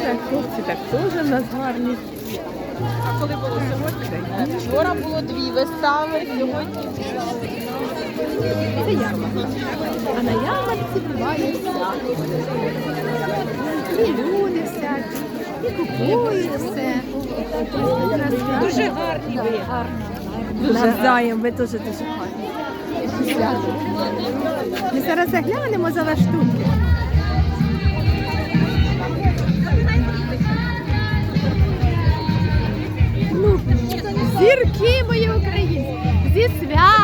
в нас гарні. А коли було сьогодні? Вчора було дві вистави, сьогодні Це ярмарка. А на ярмарці буває. І люди всякі, і купують все. дуже гарні ви. Навзаєм, ви теж дуже гарні. Ми зараз заглянемо за лаштунки. Ну, зірки мої українські, зі святом.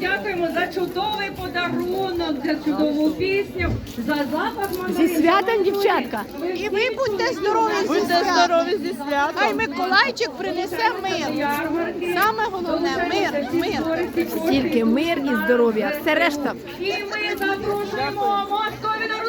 Дякуємо, за чудовий подарунок, за чудову пісню, за запах Зі мандарин. святом, дівчатка. І ви будьте здорові Будьте здорові зі святом. Хай Миколайчик принесе мир. Саме головне мир, мир. Тільки мир і здоров'я. Все решта І ми запрошуємо Москові на